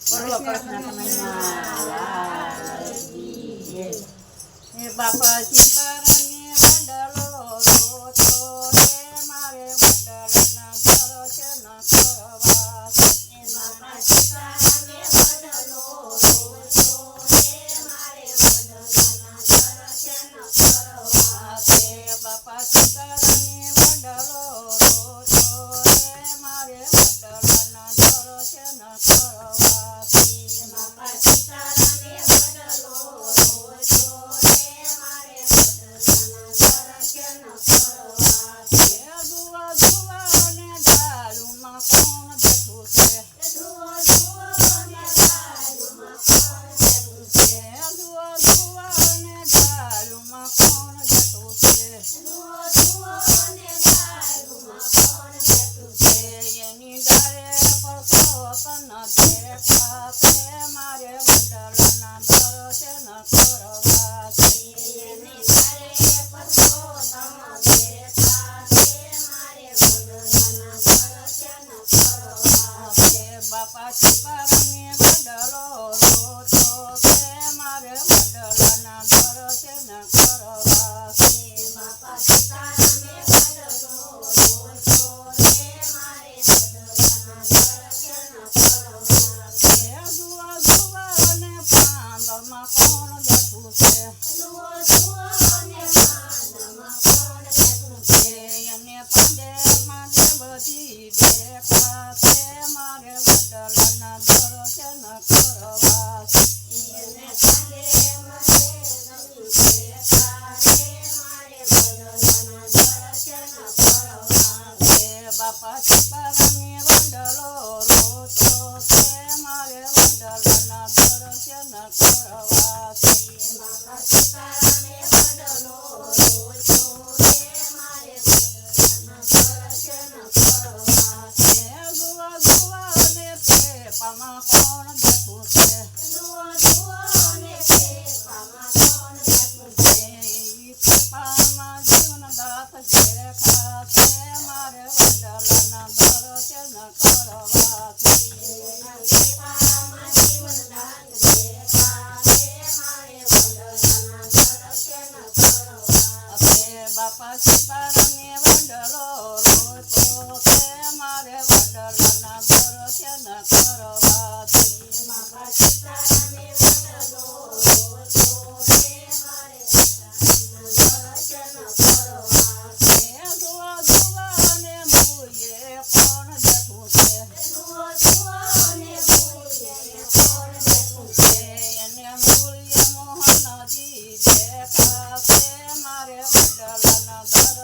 બોલો કૃષ્ણ હે બાપા સીતારામને વડલો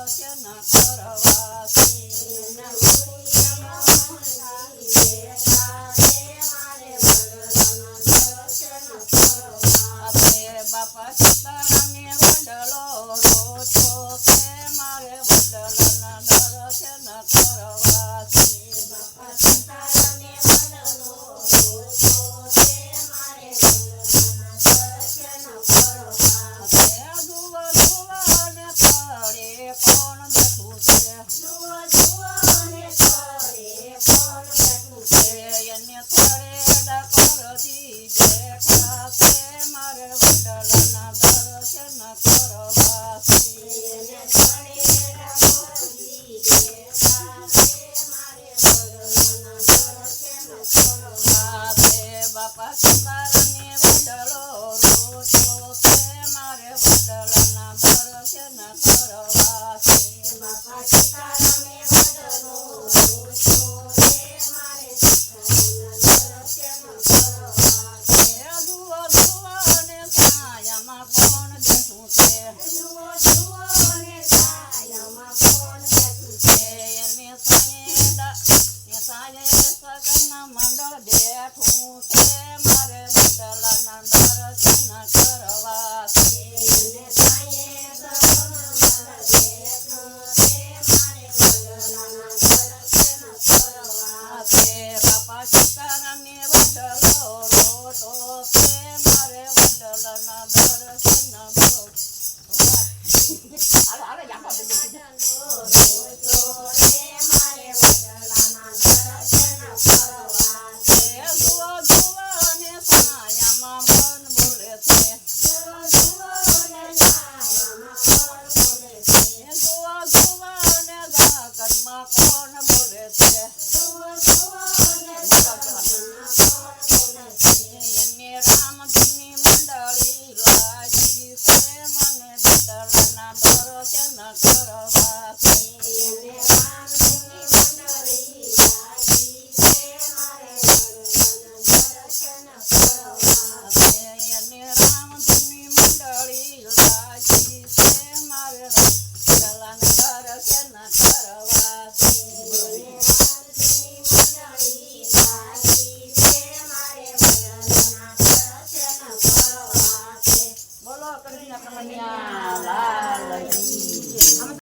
সেনা করবাস Sa.